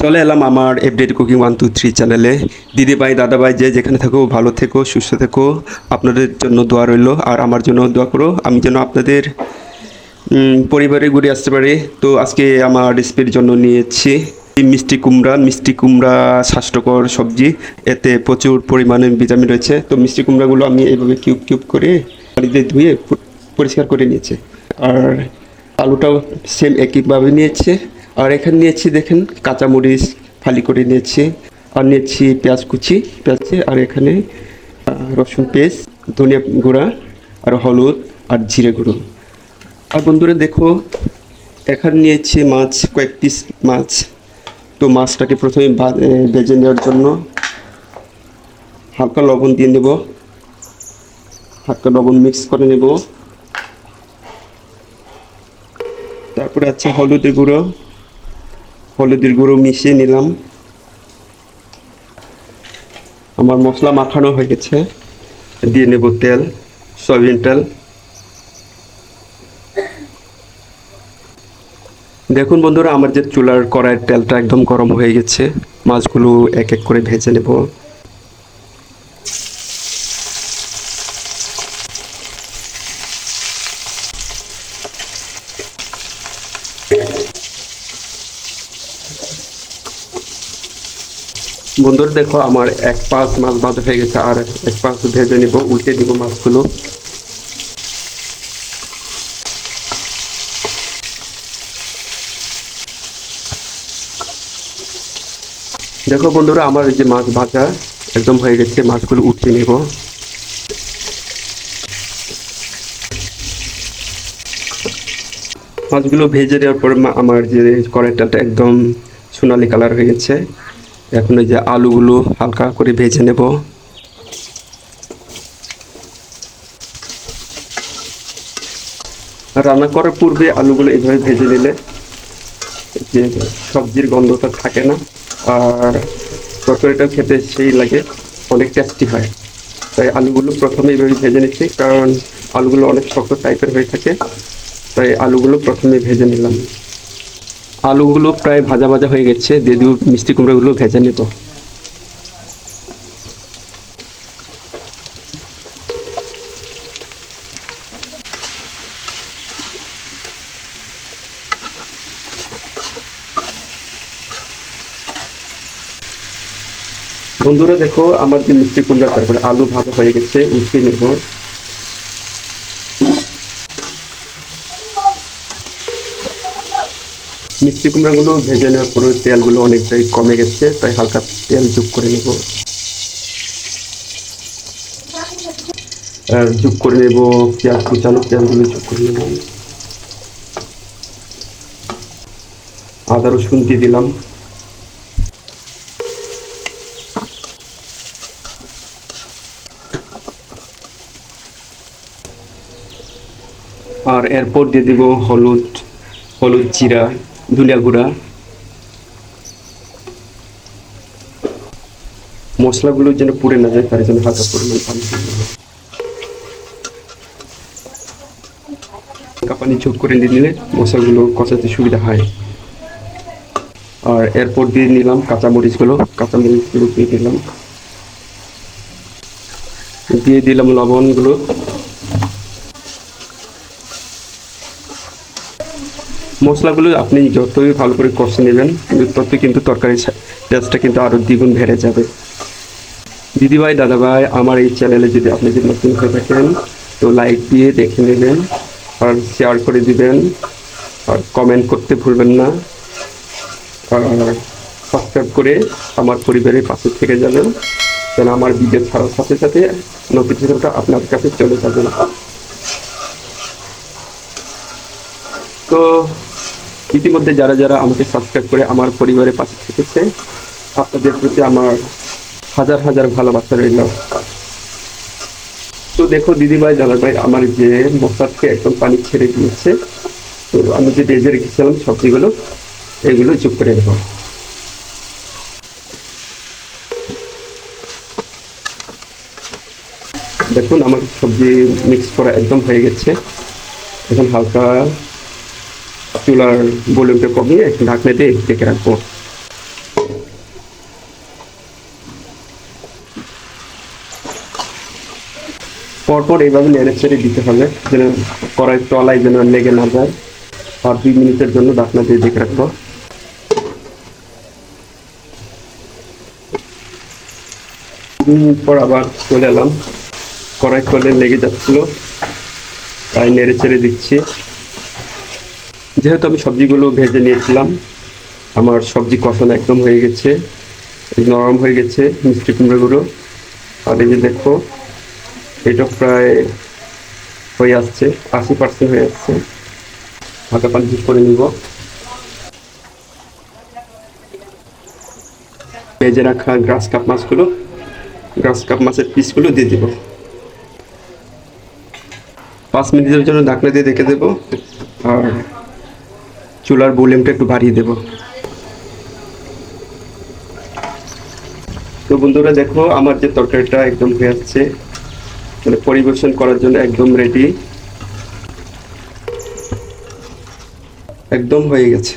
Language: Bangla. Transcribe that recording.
চলে এলাম আমার everyday cooking one two three চ্যানেলে দিদি ভাই, দাদা ভাই, যে যেখানে থাকো, ভালো থেকো, সুস্থ থেকো। আপনাদের জন্য দোয়া রইল। আর আমার জন্য দোয়া করো, আমি যেন আপনাদের পরিবারে ঘুরে আসতে পারি। তো আজকে আমার রেসিপির জন্য নিয়েছি মিষ্টি কুমড়া। মিষ্টি কুমড়া স্বাস্থ্যকর সবজি। এতে প্রচুর পরিমাণে ভিটামিন রয়েছে। তো মিষ্টি কুমড়াগুলো আমি এইভাবে কিউব কিউব করে পানিতে ধুয়ে পরিষ্কার করে নিয়েছি। আর আলুটাও সেম একইভাবে নিয়েছে। আর এখানে নিয়েছি দেখেন কাঁচামরিচ ফালি করে নিয়েছি, আর নিয়েছি পেঁয়াজ কুচি, পেঁয়াজ আর এখানে রসুন পেস্ট, ধনিয়া গুঁড়া, আর হলুদ, আর জিরে গুঁড়ো। আর বন্ধুরা দেখো, এখানে নিয়েছি মাছ, কয়েক পিস মাছ। তো মাছটাকে প্রথমে ভেজে নেওয়ার জন্য হালকা লবণ দিয়ে নেব। হালকা লবণ মিক্স করে নেব। তারপরে আছে হলুদের গুঁড়ো। হলুদের গুঁড়ো মিশিয়ে নিলাম। আমার মশলা মাখানো হয়ে গেছে। দিয়ে নেব তেল, সয়াবিন তেল। দেখুন বন্ধুরা, আমার যে চুলার কড়াইয়ের তেলটা একদম গরম হয়ে গেছে, মাছগুলো এক এক করে ভেজে নেব। বন্ধুরা দেখো, আমার এক পাশ মাছ ভাজা হয়ে গেছে, আর এক পাশ ভেজে নিব, উল্টে দিব মাছগুলো। দেখো বন্ধুরা, আমার যে মাছ ভাজা একদম হয়ে গেছে, মাছগুলো উঠিয়ে নেব। মাছগুলো ভেজে দেওয়ার পর আমার যে কড়াইটাটা একদম সোনালি কালার হয়ে গেছে। এখন এই যে আলুগুলো হালকা করে ভেজে নেব। রান্না করার পূর্বে আলুগুলো এইভাবে ভেজে নিলে যে সবজির গন্ধটা থাকে না, আর তরকারিটা খেতে সেই লাগে, অনেক টেস্টি হয়। তাই আলুগুলো প্রথমে এইভাবে ভেজে নিচ্ছি, কারণ আলুগুলো অনেক শক্ত টাইপের হয়ে থাকে, তাই আলুগুলো প্রথমে ভেজে নিলাম। আলুগুলো প্রায় ভাজা ভাজা হয়ে গেছে, দিয়ে দিব মিষ্টি কুমড়োগুলো ভেজে নেব। বন্ধুরা দেখো, আমার যে মিষ্টি কুমড়া, তারপরে আলু ভাজা হয়ে গেছে, উঠিয়ে নেব। মিষ্টি কুমড়াগুলো ভেজে নেওয়ার পরে তেলগুলো অনেকটাই কমে গেছে, তাই হালকা তেল যোগ করে নেব। যোগ করে নেব পেঁয়াজ কুচানো পেঁয়াজগুলো যোগ করে নেব। আদা, রসুন দিয়ে দিলাম। আর এরপর দিয়ে দিব হলুদ হলুদ জিরা। ধুলিয়া গুঁড়া, মশলাগুলো যেন পুড়ে না যায়, তার জন্য হালকা পরিমাণ পানি হালকা পানি যোগ করে নিলে মশলাগুলো কষাতে সুবিধা হয়। আর এরপর দিয়ে নিলাম কাঁচামরিচগুলো কাঁচামরিচগুলো দিয়ে দিলাম। দিয়ে দিলাম লবণগুলো। মশলাগুলো আপনি যতই ভালো করে কষে নেবেন ততই কিন্তু তরকারির টেস্টটা কিন্তু আরও দ্বিগুণ বেড়ে যাবে। দিদিভাই, দাদাভাই, আমার এই চ্যানেলে যদি আপনি যদি নতুন হয়ে থাকেন, তো লাইক দিয়ে দেখে নেবেন, আর শেয়ার করে দিবেন, আর কমেন্ট করতে ভুলবেন না। আর সাবস্ক্রাইব করে আমার পরিবারের পাশে থেকে যাবেন, যেন আমার ভিডিও ছাড়ার সাথে সাথে নোটিফিকেশনটা আপনার কাছে চলে যাবে। তো ইতিমধ্যে যারা যারা আমাকে সাবস্ক্রাইব করে আমার পরিবারের পাশে থেকেছে, আপনাদের প্রতি আমার হাজার হাজার ভালোবাসা রইল। তো দেখো দিদিভাই, দাদাভাই, আমার যে মশলাকে একদম পানি ছেড়ে দিয়েছে, তো আমি যে ভেজে রেখেছিলাম সবজিগুলো, এগুলো চুপ করে দেবো দেখুন, আমার সবজি মিক্স করা একদম হয়ে গেছে। এখন হালকা চুলার ভলিউমটা কমিয়ে ঢাকনা দিয়ে ঢেকে রাখব। পরপর এইভাবে নেড়ে ছেড়ে দিতে হবে, যেন কড়াই তলায় যেন লেগে না যায়। আর দুই মিনিটের জন্য ঢাকনা দিয়ে দেখে রাখব। পর আবার চলে এলাম। কড়াই তলে লেগে যাচ্ছিল, তাই নেড়ে ছেড়ে দিচ্ছি। যেহেতু আমি সবজিগুলো ভেজে নিয়েছিলাম, আমার সবজি কষানো একদম হয়ে গেছে নরম হয়ে গেছে মিষ্টি কুমড়োগুলো। আর এই যে দেখো, এটা প্রায় হয়ে আসছে, আশি পার্সেন্ট হয়ে আসছে। হাতে পানি করে নিব। ভেজে রাখা গ্রাস কাপ মাছগুলো গ্রাস কাপ মাছের পিসগুলো দিয়ে দিব। পাঁচ মিনিটের জন্য ঢাকনা দিয়ে রেখে দেবো। আর চুলার ভলিউমটা একটু বাড়িয়ে দেব। তো বন্ধুরা দেখো, আমার যে তরকারিটা একদম হয়ে আসছে মানে পরিবেশন করার জন্য একদম রেডি একদম হয়ে গেছে।